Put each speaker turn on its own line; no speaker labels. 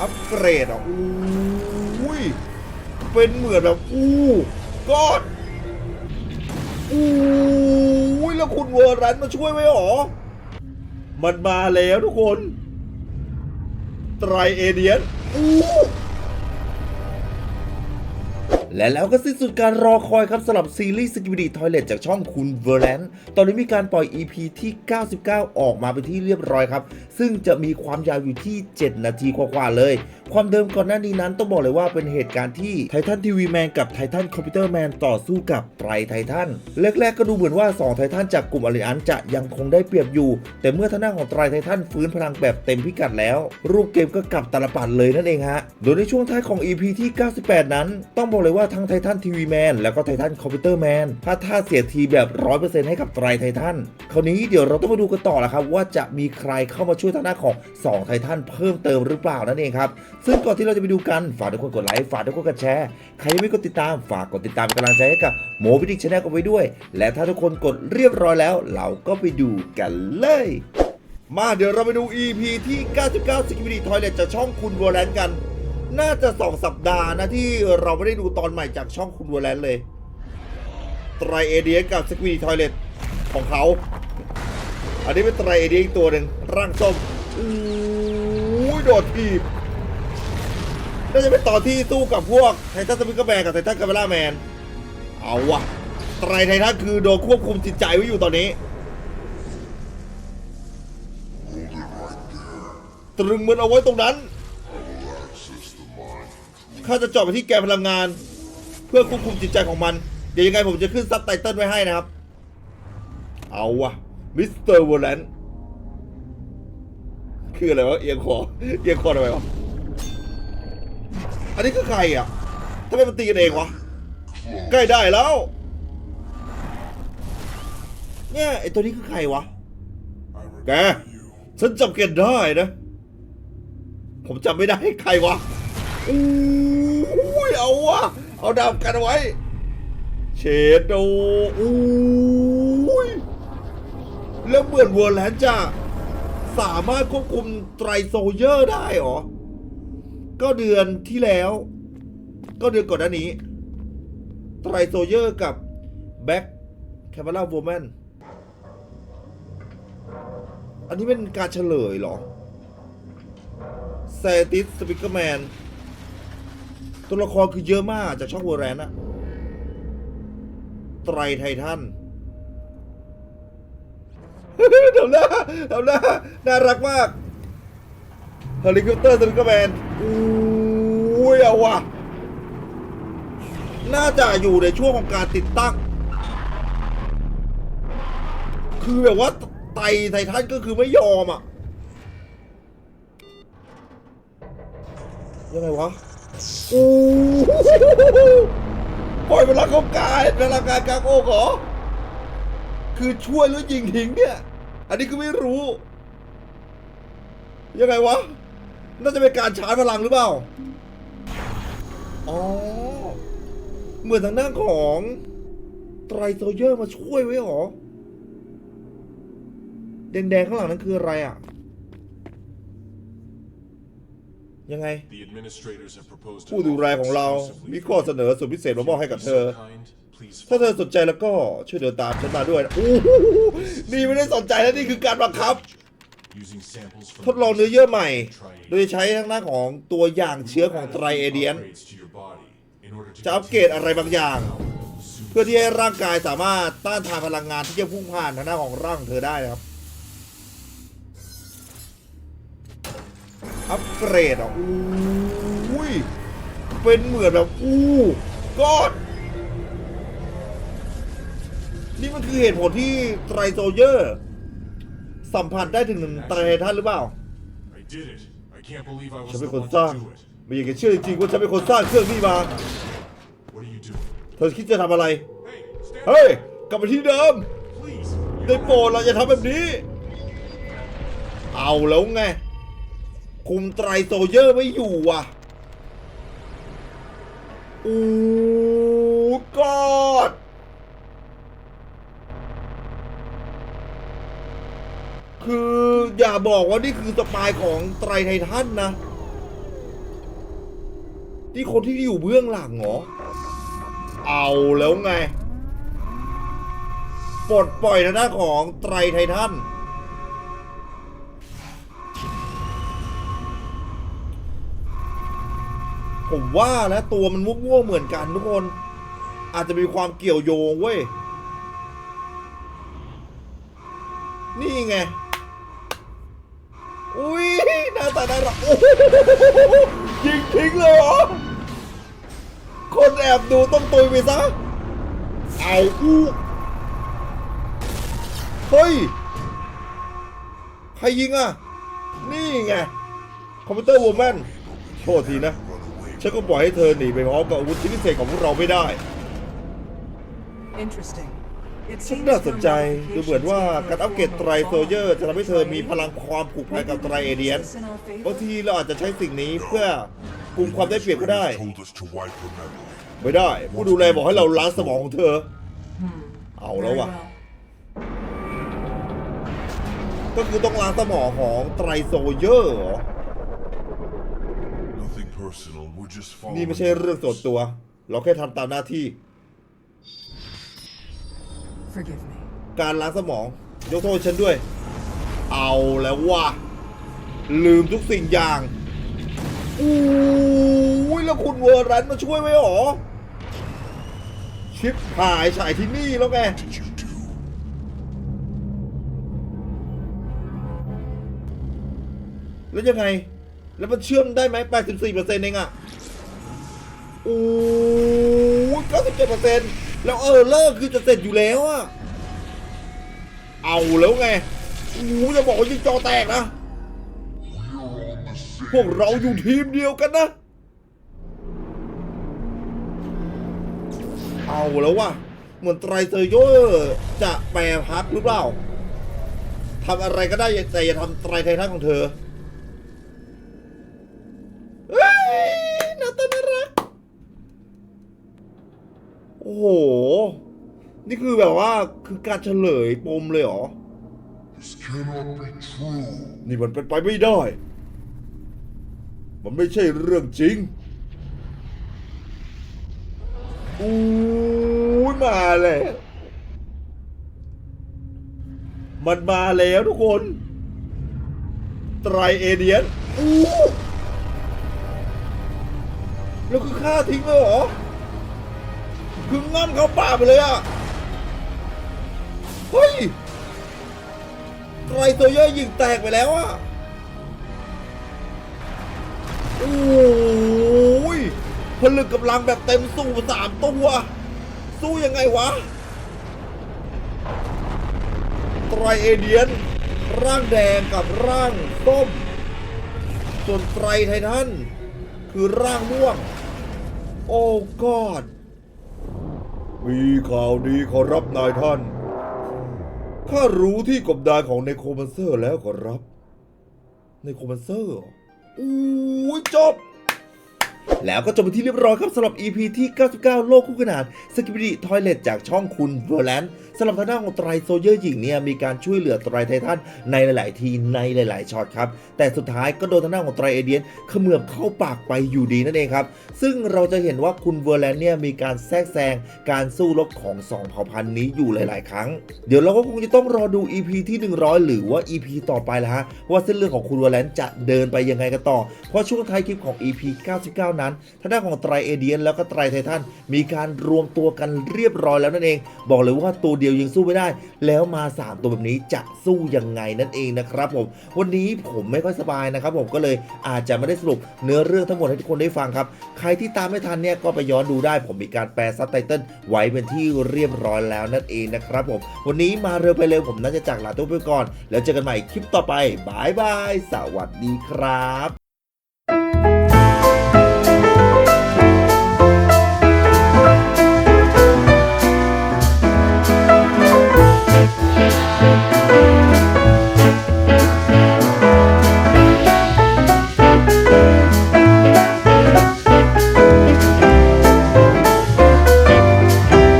อัปเกรดอะอุ้ยเป็นเหมือนแบบอู้กอดอู้ยแล้วคุณเวอร์รันมาช่วยไว้หรอ มันมาแล้วทุกคน ไตรเอเดียนอู้ และแล้วก็สิ้นสุดการรอคอยครับสำหรับซีรีส์สกิ d ดีทอยเลตจากช่องคุณเวอร์แลนตอนนี้มีการปล่อย EP ที่ 99 ออกมาเป็นที่เรียบร้อยครับ ซึ่งจะมีความยาวอยู่ที่ 7 นาทีกว่าๆเลย ความเดิมก่อนหน้านี้นั้นต้องบอกเลยว่าเป็นเหตุการณ์ที่ไททันทีวีแมนกับไททันคอมพิวเตอร์แมนต่อสู้กับไตรไททันแรกๆก็ดูเหมือนว่า 2 ไททันจากกลุ่มอลิอันจะยังคงได้เปรียบอยู่ แต่เมื่อท่างด้าของไตรไททันฟื้นพลังแบบเต็มพิกัดแล้ว รูปเกมก็กลับตาลปัดเลยนั่นเองฮะโดยในช่วงท้ายของ EP ที่ 98 นั้น ต้องบอกเลยว่าว่าทั้งไททันทีวีแมนแล้วก็ไททันคอมพิวเตอร์แมนพลาดท่าเสียทีแบบ100%ให้กับไตรไททันคราวนี้เดี๋ยวเราต้องมาดูกันต่อแล้วครับ ว่าจะมีใครเข้ามาช่วยทางด้านของ2ไททันเพิ่มเติมหรือเปล่านั่นเองครับซึ่งก่อนที่เราจะไปดูกันฝากทุกคนกดไลค์ฝากทุกคนกดแชร์ใครยังไม่กดติดตามฝากกดติดตามเป็นกำลังใจให้กับโมบิดิกชาแนลกันไว้ด้วย และถ้าทุกคนกดเรียบร้อยแล้ว เราก็ไปดูกันเลยมาเดี๋ยวเราไปดู EP ที่ 99 Security Toilet จากช่องคุณวอลเลนกัน น่าจะ2สัปดาห์นะที่เราไม่ได้ดูตอนใหม่จากช่องคุณวอลเลนเลยไตรเอเดียกับ Security Toilet ของเขา อันนี้เป็นไตรเอเดียอีกตัวหนึ่งร่างส้มอู้ยโดดทีบน่าจะเป็นตอนที่สู้กับพวกไททันสปิกเกอร์แมนกับไททันกาเมล่าแมน เอาวะไตรไททันคือโดนควบคุมจิตใจไว้อยู่ตอนนี้ ตรึงมันเอาไว้ตรงนั้น ข้าจะเจาะไปที่แกนพลังงาน เพื่อควบคุมจิตใจของมัน เดี๋ยวยังไงผมจะขึ้นซับไตเติลไว้ให้นะครับ เอาวะมิสเตอร์วอลเลนคืออะไรวะเอียงคอเอียงคอทำไมวะอันนี้คือใครอะทำไมมันตีกันเองวะใกล้ได้แล้ว เนี่ยไอตัวนี้คือใครวะแกฉันจำแกได้นะ ผมจำไม่ได้ใครวะอู้ ยเอาวะเอาดาวกันไว้ เชดโดอู้ยแล้วเหมือนเวอร์แลนด์จะสามารถควบคุมไตรโซเยอร์ได้หรอ ก็เดือนที่แล้ว ก็เดือนก่อนหน้านี้ ไตรโซเยอร์กับแบ็คแคมเบล่าโวแมนอันนี้เป็นการเฉลยเหรอแซติสสปิกเกอร์แมน ตัวละครคือเยอะมากจากช่องเวอร์แรนอะไตรไททันเดี๋ยวนะเดี๋ยวนะน่ารักมากเฮลิคอปเตอร์สปิกเกอร์แมนอุ้ยเอาวะน่าจะอยู่ในช่วงของการติดตั้ง คือแบบว่าไตไททันก็คือไม่ยอมอะ ยังไงวะ อู้ปล่อยพลังของกายพลังงานกางอกเหรอ คือช่วยแล้วยิงทิ้งเนี่ย อันนี้คือไม่รู้ ยังไงวะ น่าจะเป็นการชาร์จพลังหรือเปล่า อ๋อ เหมือนทางด้านของไตรโซเยอร์มาช่วยไว้หรอ แดงๆข้างหลังนั้นคืออะไรอะ ยังไง
The administrators have proposed
ผู้ดูแลของเรามีข้อเสนอสุดพิเศษมามอบให้กับเธอ
Please
ถ้าเธอสนใจแล้วก็ช่วยเดินตามฉันมาด้วยนะโอ้โหนี่ไม่ได้สนใจแล้วนี่คือการบังคับ
using samples from
ทดลองเนื้อเยื่อใหม่ โดยใช้ทางด้านของตัวอย่างเชื้อของไตรเอเดียน
upgrades to your body in order to
จะอัปเกรดอะไรบางอย่าง เพื่อที่ให้ร่างกายสามารถต้านทานพลังงานที่จะพุ่งผ่านทางด้านของร่างของเธอได้นะครับ อัปเกรดอะอุ้ยเป็นเหมือนแบบอู้กอดนี่มันคือเหตุผลที่ไตรโซเยอร์ สัมผัสได้ถึงไตรท่านหรือเปล่า
I did it. I can't believe I
ฉัน
was
เป็น
the
คน
one
สร้าง
to do it.
ไม่อยากจะเชื่อจริงๆว่าฉันเป็นคนสร้างเครื่องนี้มา
What are you doing?
เธอคิดจะทำอะไร
Hey, stand
เฮ้ย กลับไปที่เดิม
please.
ได้โปรดเราจะทำแบบนี้ เอาแล้วไง คุมไตรโซเยอร์ไม่อยู่ว่ะอู้กอดคืออย่าบอกว่านี่คือสปายของไตรไททันนะนี่คนที่อยู่เบื้องหลังเหรอ เอาแล้วไง ปลดปล่อยทางด้านของไตรไททัน ผมว่านะตัวมันมั่วๆเหมือนกันทุกคน อาจจะมีความเกี่ยวโยงเว้ย นี่ไง อุ้ยหน้าตาน่ารักโอ้โหยิงทิ้งเลยเหรอ คนแอบดูต้องตุยไปซะ เอาอู้เฮ้ย ใครยิงอะ นี่ไง คอมพิวเตอร์วูแมนโทษทีนะ ฉันก็ปล่อยให้เธอหนีไปพร้อมกับอาวุธชิ้นพิเศษของพวกเราไม่ได้
Interesting. It
ฉัน
seems
น่าสน
from
ใจ
notifications
ดูเหมือนว่า
that
การอัปเกรดไตรโซเยอร์จะทำให้เธอมีพลังความผูกพันกับไตรเอเดียน
Is this in our favor?
บางทีเราอาจจะใช้สิ่งนี้เพื่อกลุ่มความได้เปรียบก็ได้
told us to wipe her memory.
ไม่ได้ ผู้ดูแลบอกให้เราล้างสมองของเธอ เอาแล้ว
Very
ว่ะ
well.
ก็คือต้องล้างสมองของไตรโซเยอร์เหรอ นี่
following.
ไม่ใช่เรื่องส่วนตัว เราแค่ทำตามหน้าที่
Forgive me.
การล้างสมอง ยกโทษฉันด้วย เอาแล้วว่ะลืมทุกสิ่งอย่างอู้ยแล้วคุณเวอร์รันมาช่วยไว้หรอ ชิปหายฉายที่นี่แล้วไง
Did you do?
แล้วยังไง แล้วมันเชื่อมได้ไหม84%เองอะโอ้ย97%แล้วเออเลิกคือจะเสร็จอยู่แล้วอะเอาแล้วไงโอ้จะบอกว่ายิงจอแตกนะ พวกเราอยู่ทีมเดียวกันนะ เอาแล้วว่ะ เหมือนไตรเซอร์โยจะแปรพักหรือเปล่าทำอะไรก็ได้แต่อย่าทำไตรไททันของเธอ เฮ้ยน่าตาน่ารัก โอ้โห นี่คือแบบว่าคือการเฉลยปมเลยเหรอ
This cannot be true.
นี่มันเป็นไปไม่ได้ มันไม่ใช่เรื่องจริงอู้ยมาแล้วมันมาแล้วทุกคน ไตรเอเดียนอู้แล้วคือฆ่าทิ้งเลยเหรอ คือง่ำเข้าป่าไปเลยอะเฮ้ยไตรตัวย่อยยิงแตกไปแล้วอะโอ้ยผลึกกำลังแบบเต็มสู้สามตัว สู้ยังไงวะไตรเอเดียน ร่างแดงกับร่างส้ม ส่วนไตรไททันคือร่างม่วง โอ้กอด มีข่าวดีขอรับนายท่าน ข้ารู้ที่กบดานของในโคมันเซอร์แล้วขอรับ ในโคมันเซอร์ออู้ยจบแล้วก็จบไปที่เรียบร้อยครับสำหรับ EP ที่ 99 โลกคู่ขนานสกิบิดิทอยเลตจากช่องคุณเวอร์แลนด์สำหรับทางด้านของไตรโซเยอร์หญิงเนี่ยมีการช่วยเหลือไตรไททันในหลาย ๆ ทีในหลาย ๆ ช็อตครับ แต่สุดท้ายก็โดนทางด้านของไตรเอเดียนเขมือบเข้าปากไปอยู่ดีนั่นเองครับ ซึ่งเราจะเห็นว่าคุณเวอร์แลนด์เนี่ยมีการแทรกแซงการสู้รบของสองเผ่าพันธุ์นี้อยู่หลาย ๆ ครั้ง เดี๋ยวเราก็คงจะต้องรอดู EP ที่ 100 หรือว่า EP ต่อไปล้วฮะว่าเส้นเรื่องของคุณเวอร์แลนด์จะเดินไปยังไงกันต่อ เพราะช่วงท้ายคลิปของ EP 99นั้นทางด้านของไตรเอเดียนแล้วก็ไตรไททันมีการรวมตัวกันเรียบร้อยแล้วนั่นเอง บอกเลยว่าตัวเดียวยังสู้ไม่ได้ แล้วมา 3 ตัวแบบนี้จะสู้ยังไงนั่นเองนะครับผมวันนี้ผมไม่ค่อยสบายนะครับผมก็เลยอาจจะไม่ได้สรุปเนื้อเรื่องทั้งหมดให้ทุกคนได้ฟังครับ ใครที่ตามไม่ทันเนี่ยก็ไปย้อนดูได้ ผมมีการแปลซับไตเติลไว้เป็นที่เรียบร้อยแล้วนั่นเองนะครับผมวันนี้มาเร็วไปเร็วผมน่าจะจากลาตัวไปก่อน แล้วเจอกันใหม่คลิปต่อไปบายบายสวัสดีครับ